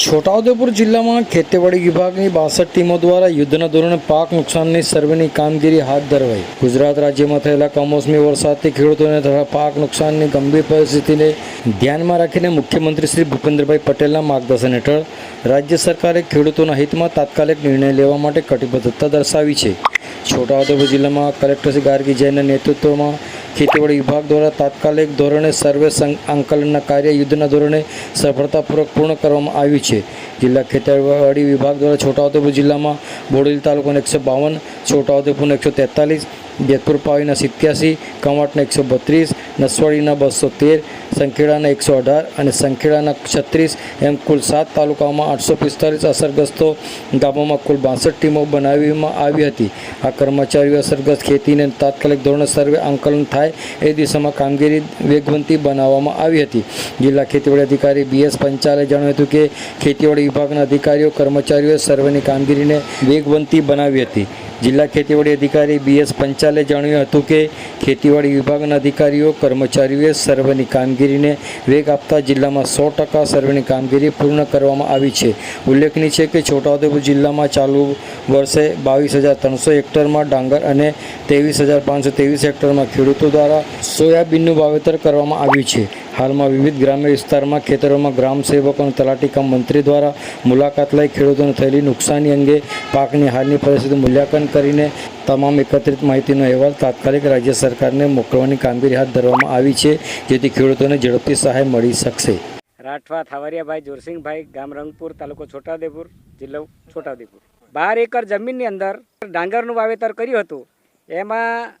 છોટાઉદેપુર જિલ્લામાં ખેતીવાડી વિભાગની બાસઠ ટીમો દ્વારા યુદ્ધના ધોરણે પાક નુકસાનની સર્વેની કામગીરી હાથ ધરવાઈ. ગુજરાત રાજ્યમાં થયેલા કમોસમી વરસાદથી ખેડૂતોને થયેલા પાક નુકસાનની ગંભીર પરિસ્થિતિને ધ્યાનમાં રાખીને મુખ્યમંત્રી શ્રી ભૂપેન્દ્રભાઈ પટેલના માર્ગદર્શન હેઠળ રાજ્ય સરકારે ખેડૂતોના હિતમાં તાત્કાલિક નિર્ણય લેવા માટે કટિબદ્ધતા દર્શાવી છે. છોટાઉદેપુર જિલ્લામાં કલેક્ટર શ્રી ગાર્ગી જૈનના નેતૃત્વમાં ખેતીવાડી વિભાગ દ્વારા તાત્કાલિક ધોરણે સર્વે આંકલનના કાર્ય યુદ્ધના ધોરણે સફળતાપૂર્વક પૂર્ણ કરવામાં આવ્યું છે. જિલ્લા ખેતીવાડી વિભાગ દ્વારા છોટાઉદેપુર જિલ્લામાં બોડેલી તાલુકાના એકસો બાવન, છોટાઉદેપુરના એકસો તેતાલીસ, જેતપુર પાવીના સિત્યાસી, કવાંટના એકસો બત્રીસ નસવાડીના બસો તેર, સંખેડાના એકસો અઢાર અને સંખેડાના છત્રીસ એમ કુલ સાત તાલુકાઓમાં આઠસો પિસ્તાલીસ અસરગ્રસ્તો ગામોમાં કુલ બાસઠ ટીમો બનાવવામાં આવી હતી. આ કર્મચારીઓ અસરગ્રસ્ત ખેતીને તાત્કાલિક ધોરણે સર્વે આંકલન થાય એ દિશામાં કામગીરી વેગવંતી બનાવવામાં આવી હતી. જિલ્લા ખેતીવાડી અધિકારી બી એસ પંચાલે જણાવ્યું હતું કે ખેતીવાડી વિભાગના અધિકારીઓ કર્મચારીઓએ સર્વેની કામગીરીને વેગવંતી બનાવી હતી. જિલ્લા ખેતીવાડી અધિકારી બી એસ પંચાલે જણાવ્યું હતું કે ખેતીવાડી વિભાગના અધિકારીઓ કર્મચારીઓએ સર્વેની કામગીરીને વેગ આપતા જિલ્લામાં સો ટકા સર્વેની કામગીરી પૂર્ણ કરવામાં આવી છે. ઉલ્લેખનીય છે કે છોટાઉદેપુર જિલ્લામાં ચાલુ વર્ષે બાવીસ હજાર ત્રણસો હેક્ટરમાં ડાંગર અને ત્રેવીસ હજાર પાંચસો ત્રેવીસ હેક્ટરમાં ખેડૂતો દ્વારા સોયાબીનનું વાવેતર કરવામાં આવ્યું છે. હાલમાં વિવિધ ગ્રામ્ય વિસ્તારમાં ખેતરોમાં ગ્રામ સેવકો અને તલાટી કામ મંત્રી દ્વારા મુલાકાત લઈ ખેડૂતોને થયેલી નુકસાની અંગે પાકની હાલની પરિસ્થિતિ મૂલ્યાંકન કરીને તમામ એકત્રિત માહિતીનો અહેવાલ તાત્કાલિક રાજ્ય સરકારને મોકલવાની કામગીરી હાથ ધરવામાં આવી છે, જેથી ખેડૂતોને ઝડપથી સહાય મળી શકશે. રાઠવા થાવરિયાભાઈ જોરસિંહભાઈ, ગામ રંગપુર, તાલુકો છોટાઉદેપુર, જિલ્લો છોટાઉદેપુર. બાર એકર જમીનની અંદર ડાંગરનું વાવેતર કર્યું હતું. એમાં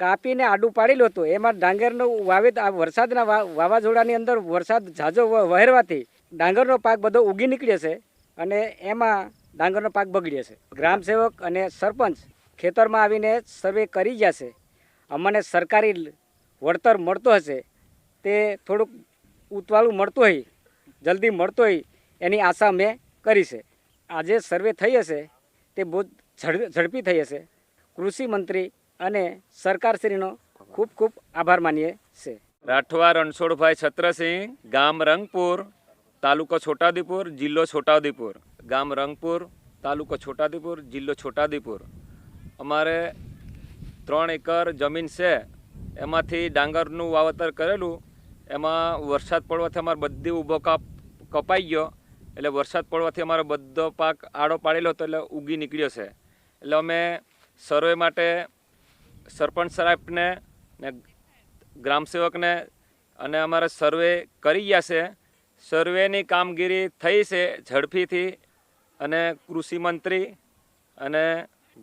કાપીને આડું પાડેલું હતું. એમાં ડાંગરનું વાવેતર આ વરસાદના વાવાઝોડાની અંદર વરસાદ ઝાઝો વહેરવાથી ડાંગરનો પાક બધો ઉગી નીકળે છે અને એમાં ડાંગરનો પાક બગડ્યો છે. ગ્રામ સેવક અને સરપંચ ખેતરમાં આવીને સર્વે કરી ગયા અમને સરકારી વળતર મળતો હશે, તે થોડુંક ઉતવાળું મળતું હોય, જલ્દી મળતો હોય એની આશા મેં કરી છે. આજે સર્વે થઈ હશે, તે બહુ ઝડ, ઝડપી થઈ હશે. કૃષિ મંત્રી અને સરકારશ્રીનો ખૂબ ખૂબ આભાર માનીએ છે રાઠવા રણછોડભાઈ છત્રસિંહ, ગામ રંગપુર, તાલુકો છોટાઉદેપુર, જિલ્લો છોટાઉદેપુર. ગામ રંગપુર, તાલુકો છોટાઉદેપુર, જિલ્લો છોટાઉદેપુર. અમારે ત્રણ એકર જમીન છે. એમાંથી ડાંગરનું વાવતર કરેલું, એમાં વરસાદ પડવાથી અમારે બધી ઊભો કાપ કપાઈ ગયો, એટલે વરસાદ પડવાથી અમારો બધો પાક આડો પાડેલો હતો એટલે ઉગી નીકળ્યો છે. એટલે અમે સર્વે માટે સરપંચ સાહેબને ને ગ્રામસેવકને અને અમારે સર્વે કરી ગયા છે. સર્વેની કામગીરી થઈ છે ઝડપીથી અને કૃષિમંત્રી અને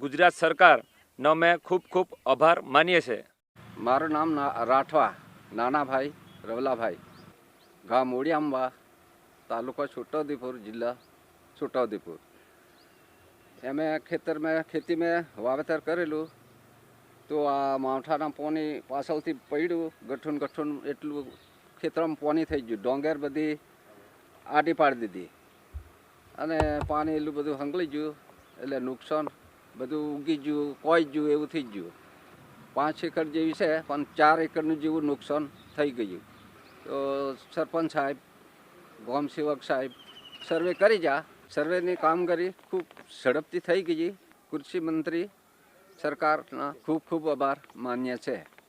ગુજરાત સરકારનો અમે ખૂબ ખૂબ આભાર માનીએ છીએ. મારું નામ રાઠવા, નાનાભાઈ, રવલાભાઈ. ગામ ઓડિયાંબા તાલુકો છોટાઉદેપુર, જિલ્લા છોટાઉદેપુર. એમે ખેતી મેં વાવેતર કરેલું. તો આ માવઠાના પોની પાછળથી પડ્યું ગઠ્ઠું ને ગઠ્ઠું એટલું ખેતરમાં પોની થઈ ગયું. ડોંગર બધી આડી પાડી દીધી. અને પાણી એટલું બધું હંગળી ગયું, એટલે નુકસાન બધું ઉગી ગયું કોઈ ગયું, એવું થઈ ગયું. પાંચ એકર જેવી છે, પણ ચાર એકરનું જેવું નુકસાન થઈ ગયું. તો સરપંચ સાહેબ, ગામ સેવક સાહેબ, સર્વે કરી જા. સર્વેની કામગીરી ખૂબ ઝડપથી થઈ ગઈ. કૃષિ મંત્રી સરકારના ખૂબ ખૂબ આભાર માન્ય છે.